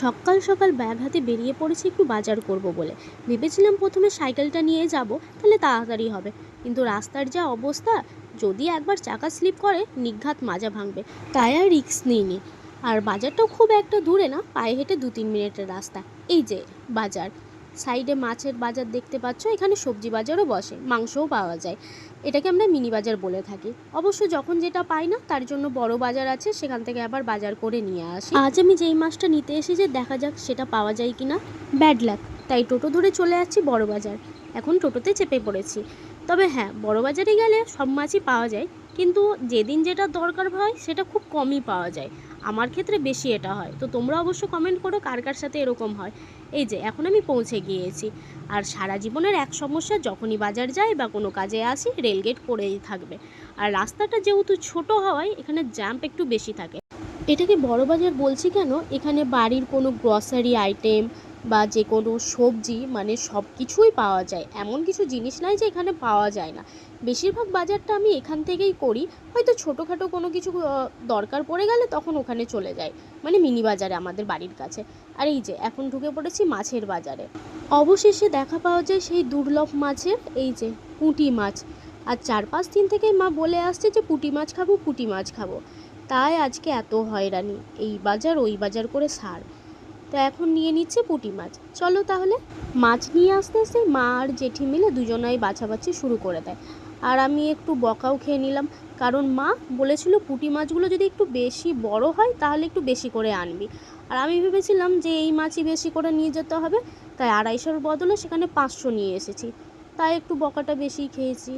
সকাল সকাল ব্যাগ হাতে বেরিয়ে পড়েছি, একটু বাজার করব বলে। ভেবেছিলাম প্রথমে সাইকেলটা নিয়ে যাব, তাহলে তাড়াতাড়ি হবে। কিন্তু রাস্তার যা অবস্থা, যদি একবার চাকা স্লিপ করে, নিঘাত মাজা ভাঙবে। তাই আর রিক্স নিইনি। আর বাজারটাও খুব একটা দূরে না, পায়ে হেঁটে দু তিন মিনিটের রাস্তা। এই যে, বাজার। সাইডে মাছের বাজার দেখতে পাচ্ছ, এখানে সবজি বাজারও বসে, মাংসও পাওয়া যায়। এটাকে আমরা মিনি বাজার বলে থাকি। অবশ্য যখন যেটা পাই না, তার জন্য বড় বাজার আছে, সেখান থেকে আবার বাজার করে নিয়ে আসি। আজ আমি যেই মাছটা নিতে এসেছি, দেখা যাক সেটা পাওয়া যায় কিনা। ব্যাড লাক, তাই টোটো ধরে চলে যাচ্ছি বড় বাজার। এখন টোটোতে চেপে পড়েছি। তবে হ্যাঁ বড় বাজারে গেলে সব মাছই পাওয়া যায়, কিন্তু যেদিন যেটা দরকার হয়, সেটা খুব কমই পাওয়া যায়। আমার ক্ষেত্রে বেশি এটা হয়। তো তোমরা অবশ্য কমেন্ট করো কার কার সাথে এরকম হয়। এই যে, এখন আমি পৌঁছে গিয়েছি। আর সারা জীবনের এক সমস্যা, যখনই বাজার যায় বা কোনো কাজে আসি রেলগেট পড়েই থাকবে। আর রাস্তাটা যেহেতু ছোট হওয়ায়, এখানে জ্যাম্প একটু বেশি থাকে। এটাকে বড় বাজার বলছি কেন? এখানে বাড়ির কোনো গ্রসারি আইটেম বা যে কোনো সবজি মানে সব কিছুই পাওয়া যায়। এমন কিছু জিনিস নাই যে এখানে পাওয়া যায় না। বেশিরভাগ বাজারটা আমি এখান থেকেই করি। হয়তো ছোটোখাটো কোনো কিছু দরকার পড়ে গেলে তখন ওখানে চলে যাই। মানে মিনি বাজারে আমাদের বাড়ির কাছে। আর এই যে, এখন ঢুকে পড়েছি মাছের বাজারে। অবশেষে দেখা পাওয়া যায় সেই দুর্লভ মাছের, এই যে, পুঁটি মাছ। আর চার পাঁচ দিন থেকেই মা বলে আসছে যে, পুঁটি মাছ খাব, পুঁটি মাছ খাব। তাই আজকে এত হয়রানি। এই বাজার, ওই বাজার করে সার। তো এখন নিয়ে নিচ্ছে পুঁটি মাছ। চলো তাহলে মাছ নিয়ে আসতে আসতে মা আর জেঠি মিলে দুজনাই বাছাবাছি শুরু করে দেয়। আর আমি একটু বকাও খেয়ে নিলাম, কারণ মা বলেছিল পুঁটি মাছগুলো যদি একটু বেশি বড় হয় তাহলে একটু বেশি করে আনবি। আর আমি ভেবেছিলাম যে এই মাছই বেশি করে নিয়ে যেতে হবে, তাই আড়াইশোর বদলে সেখানে পাঁচশো নিয়ে এসেছি। তাই একটু বকাটা বেশি খেয়েছি।